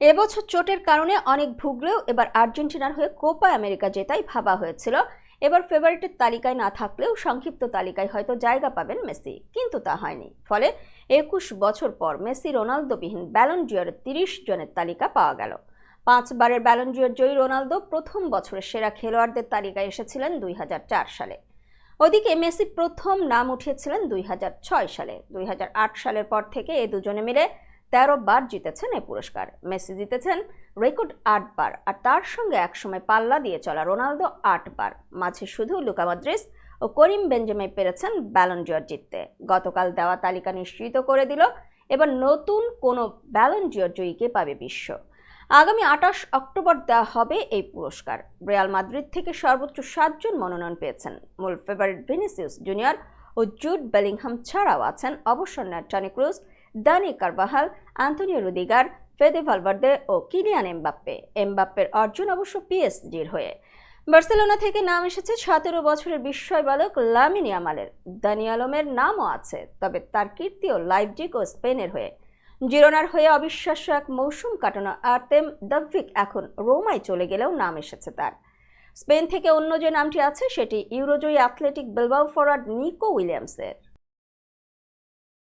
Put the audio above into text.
এবছর চোটের কারণে অনেক ভুগলেও এবার আর্জেন্টিনার হয়ে কোপা আমেরিকা জেতাই ভাবা হয়েছিল। এবার ফেভারিটের তালিকায় না থাকলেও সংক্ষিপ্ত তালিকায় হয়তো জায়গা পাবেন মেসি, কিন্তু তা হয়নি। ফলে একুশ বছর পর মেসি রোনালদোবিহীন ব্যালন ডিওর তিরিশ জনের তালিকা পাওয়া গেল। পাঁচবারের ব্যালন ডিওর জয়ী রোনালদো প্রথম বছরের সেরা খেলোয়াড়দের তালিকায় এসেছিলেন দুই হাজার চার সালে। ওদিকে মেসি প্রথম নাম উঠিয়েছিলেন দুই হাজার ছয় সালে। দুই হাজার আট সালের পর থেকে এ দুজনে মিলে তেরো বার জিতেছেন এই পুরস্কার। মেসি জিতেছেন রেকর্ড আটবার আর তার সঙ্গে একসময় পাল্লা দিয়ে চলা রোনালদো আটবার মাঝে শুধু লুকা মদ্রিস ও করিম বেঞ্জামাই পেরেছেন ব্যালন জিওর জিততে। গতকাল দেওয়া তালিকা নিশ্চিত করে দিল, এবার নতুন কোনো ব্যালন জিওর জয়ীকে পাবে বিশ্ব। আগামী আঠাশ অক্টোবর দেওয়া হবে এই পুরস্কার। রিয়াল মাদ্রিদ থেকে সর্বোচ্চ সাতজন মনোনয়ন পেয়েছেন। মূল ফেভারিট ভিনিসিয়াস জুনিয়র ও জুড বেলিংহাম ছাড়াও আছেন অবসর নেয় Toni Kroos Dani Carvajal Antonio Rudiger Fede Valverde ও কিলিয়ান এমবাপ্পে এমবাপ্পের অর্জন অবশ্য পিএসজির হয়ে। বার্সেলোনা থেকে নাম এসেছে সতেরো বছরের বিস্ময় বালক লামিনি আমালের দানি আলমের নামও আছে, তবে তার কীর্তিও লাইভজিক ও স্পেনের হয়ে। জিরোনার হয়ে অবিশ্বাস্য এক মৌসুম কাটানো আর্তেম দাভিক এখন রোমায় চলে গেলেও নাম এসেছে তার। স্পেন থেকে অন্য যে নামটি আছে, সেটি ইউরোজয়ী অ্যাথলেটিক বেলবাউ ফরওয়ার্ড নিকো উইলিয়ামসের